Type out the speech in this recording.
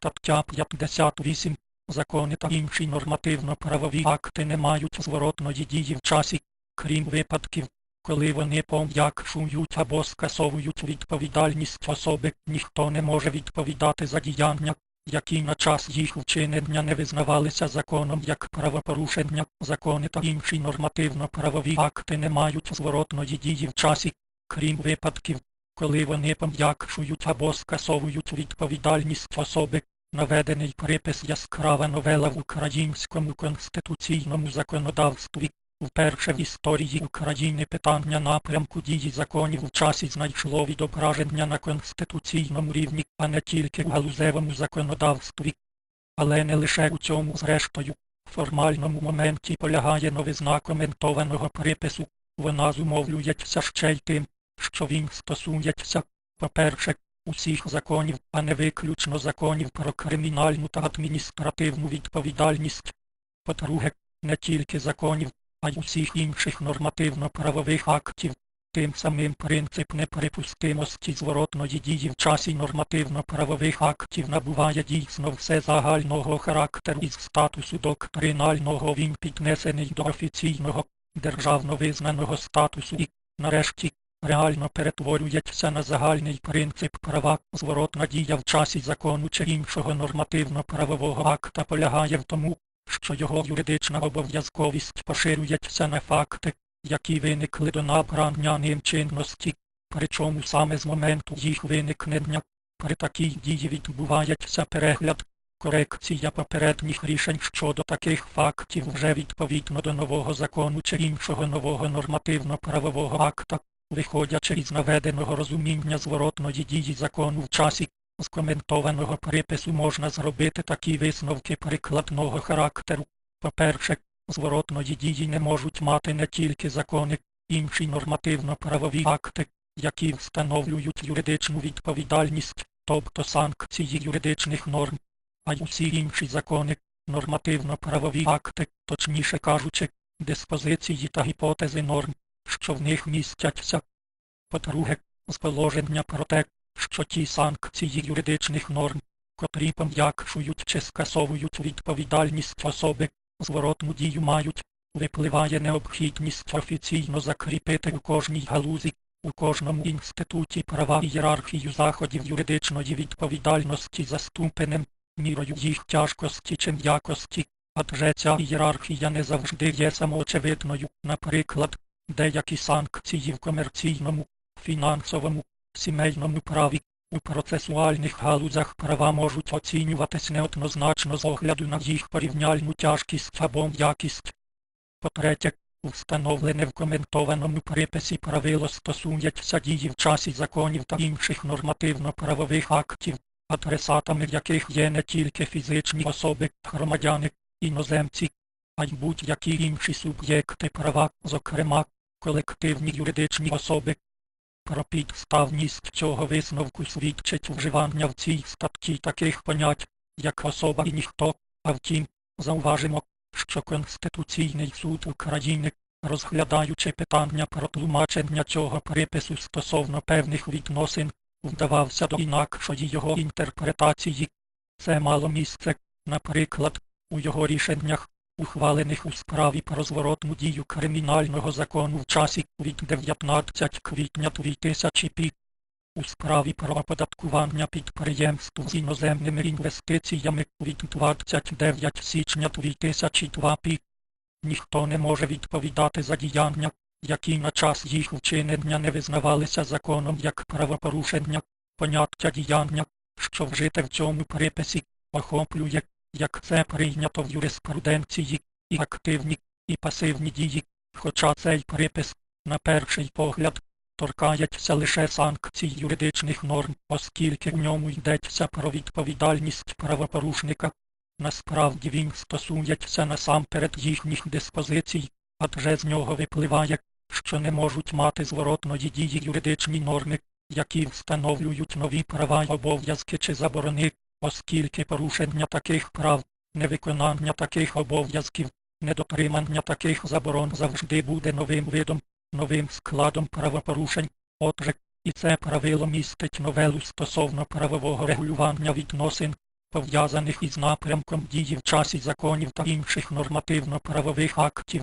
Стаття 58. Закони та інші нормативно-правові акти не мають зворотної дії в часі, крім випадків, коли вони пом'якшують або скасовують відповідальність особи, ніхто не може відповідати за діяння, які на час їх вчинення не визнавалися законом як правопорушення, закони та інші нормативно-правові акти не мають зворотної дії в часі, крім випадків, коли вони пом'якшують або скасовують відповідальність особи, наведений припис яскрава новела в українському конституційному законодавстві. Вперше в історії України питання напрямку дії законів в часі знайшло відображення на конституційному рівні, а не тільки в галузевому законодавстві. Але не лише у цьому зрештою. В формальному моменті полягає новизна коментованого припису. Вона зумовлюється ще й тим, що він стосується, по-перше, усіх законів, а не виключно законів про кримінальну та адміністративну відповідальність. По-друге, не тільки законів, а й усіх інших нормативно-правових актів. Тим самим принцип неприпустимості зворотної дії в часі нормативно-правових актів набуває дійсно все загального характеру із статусу доктринального він піднесений до офіційного, державно визнаного статусу і, нарешті, реально перетворюється на загальний принцип права. Зворотна дія в часі закону чи іншого нормативно-правового акта полягає в тому, що його юридична обов'язковість поширюється на факти, які виникли до набрання ним чинності, причому саме з моменту їх виникнення при такій дії відбувається перегляд, корекція попередніх рішень щодо таких фактів вже відповідно до нового закону чи іншого нового нормативно-правового акта, виходячи із наведеного розуміння зворотної дії закону в часі. З коментованого припису можна зробити такі висновки прикладного характеру. По-перше, зворотної дії не можуть мати не тільки закони, інші нормативно-правові акти, які встановлюють юридичну відповідальність, тобто санкції юридичних норм, а й усі інші закони, нормативно-правові акти, точніше кажучи, диспозиції та гіпотези норм, що в них містяться. По-друге, з положення про те, що ті санкції юридичних норм, котрі пом'якшують чи скасовують відповідальність особи, зворотну дію мають, випливає необхідність офіційно закріпити у кожній галузі, у кожному інституті права ієрархію заходів юридичної відповідальності за ступенем, мірою їх тяжкості чи м'якості, адже ця ієрархія не завжди є самоочевидною, наприклад, деякі санкції в комерційному, фінансовому, сімейному праві, у процесуальних галузях права можуть оцінюватись неоднозначно з огляду на їх порівняльну тяжкість або м'якість. По-третє, встановлене в коментованому приписі правило стосується дії в часі законів та інших нормативно-правових актів, адресатами яких є не тільки фізичні особи, громадяни, іноземці, а й будь-які інші суб'єкти права, зокрема, колективні юридичні особи, про підставність цього висновку свідчить вживання в цій статті таких понять, як особа і ніхто, а втім, зауважимо, що Конституційний суд України, розглядаючи питання про тлумачення цього припису стосовно певних відносин, вдавався до інакшої його інтерпретації. Це мало місце, наприклад, у його рішеннях, ухвалених у справі про зворотну дію кримінального закону в часі від 19 квітня 2005, у справі про оподаткування підприємств з іноземними інвестиціями від 29 січня 2002 Ніхто не може відповідати за діяння, які на час їх вчинення не визнавалися законом як правопорушення, поняття діяння, що вжите в цьому приписі, охоплює як це прийнято в юриспруденції, і активні, і пасивні дії, хоча цей припис, на перший погляд, торкається лише санкцій юридичних норм, оскільки в ньому йдеться про відповідальність правопорушника. Насправді він стосується насамперед їхніх диспозицій, адже з нього випливає, що не можуть мати зворотної дії юридичні норми, які встановлюють нові права й обов'язки чи заборони, оскільки порушення таких прав, невиконання таких обов'язків, недотримання таких заборон завжди буде новим видом, новим складом правопорушень. Отже, і це правило містить новелу стосовно правового регулювання відносин, пов'язаних із напрямком дії в часі законів та інших нормативно-правових актів,